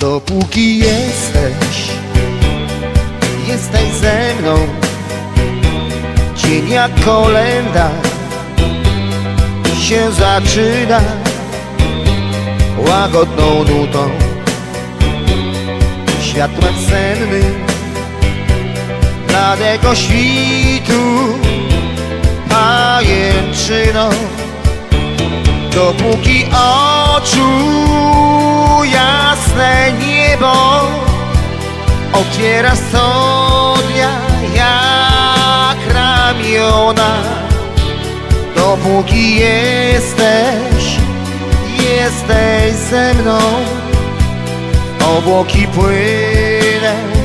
Dopóki jesteś, jesteś ze mną. Dzień jak kolenda się zaczyna. Łagodną nutą Światłem sennym Bladego świtu. Pajęczyną Dopóki oczu Otwiera studnia jak ramiona. Dopóki jesteś, jesteś ze mną. Obłoki płynę